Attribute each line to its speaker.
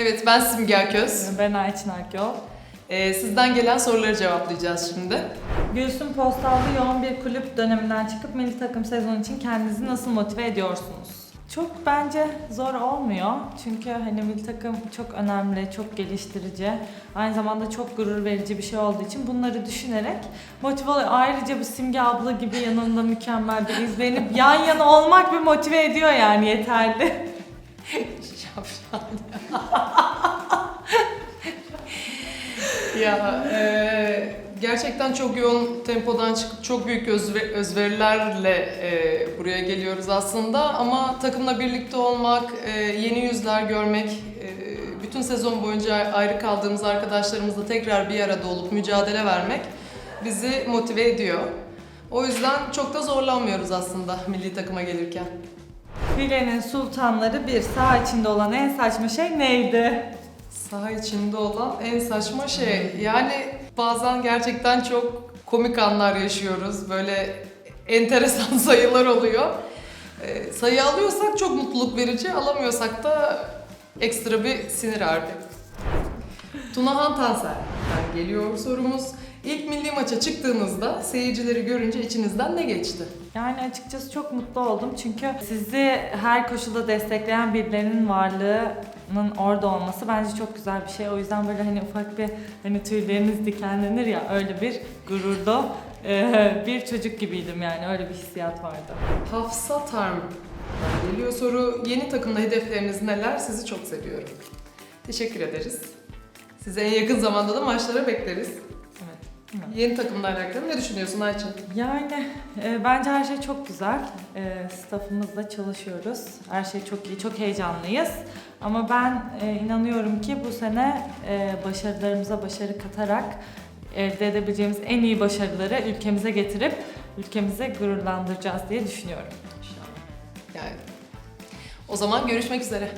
Speaker 1: Evet ben Simge Aköz.
Speaker 2: Ben Ayçin Akyol.
Speaker 1: Ee, sizden gelen soruları cevaplayacağız şimdi.
Speaker 2: Gülsüm Postallı yoğun bir kulüp döneminden çıkıp milli takım sezonu için kendinizi nasıl motive ediyorsunuz? Çok bence zor olmuyor. Çünkü hani milli takım çok önemli, çok geliştirici. Aynı zamanda çok gurur verici bir şey olduğu için bunları düşünerek motive oluyor. Ayrıca bu Simge abla gibi yanında mükemmel bir izlenip yan yana olmak bir motive ediyor yani yeterli.
Speaker 1: Ya. e, gerçekten çok yoğun tempodan çıkıp çok büyük özve- özverilerle e, buraya geliyoruz aslında ama takımla birlikte olmak, e, yeni yüzler görmek, e, bütün sezon boyunca ayrı kaldığımız arkadaşlarımızla tekrar bir arada olup mücadele vermek bizi motive ediyor. O yüzden çok da zorlanmıyoruz aslında milli takıma gelirken.
Speaker 2: Filenin sultanları bir sağ içinde olan en saçma şey neydi?
Speaker 1: Saha içinde olan en saçma şey. Yani bazen gerçekten çok komik anlar yaşıyoruz. Böyle enteresan sayılar oluyor. Ee, sayı alıyorsak çok mutluluk verici, alamıyorsak da ekstra bir sinir harbi. Tunahan Tanser'den geliyor sorumuz. İlk milli maça çıktığınızda seyircileri görünce içinizden ne geçti?
Speaker 2: Yani açıkçası çok mutlu oldum çünkü sizi her koşulda destekleyen birilerinin varlığının orada olması bence çok güzel bir şey. O yüzden böyle hani ufak bir hani tüyleriniz dikenlenir ya öyle bir gururlu eee, bir çocuk gibiydim yani öyle bir hissiyat vardı.
Speaker 1: Hafsa Tarm geliyor soru. Yeni takımda hedefleriniz neler? Sizi çok seviyorum. Teşekkür ederiz. Size en yakın zamanda da maçlara bekleriz. Yeni takımla alakalı ne düşünüyorsun Ayça?
Speaker 2: Yani e, bence her şey çok güzel. E, staffımızla çalışıyoruz. Her şey çok iyi, çok heyecanlıyız. Ama ben e, inanıyorum ki bu sene e, başarılarımıza başarı katarak elde edebileceğimiz en iyi başarıları ülkemize getirip ülkemizi gururlandıracağız diye düşünüyorum.
Speaker 1: İnşallah. Yani o zaman görüşmek üzere.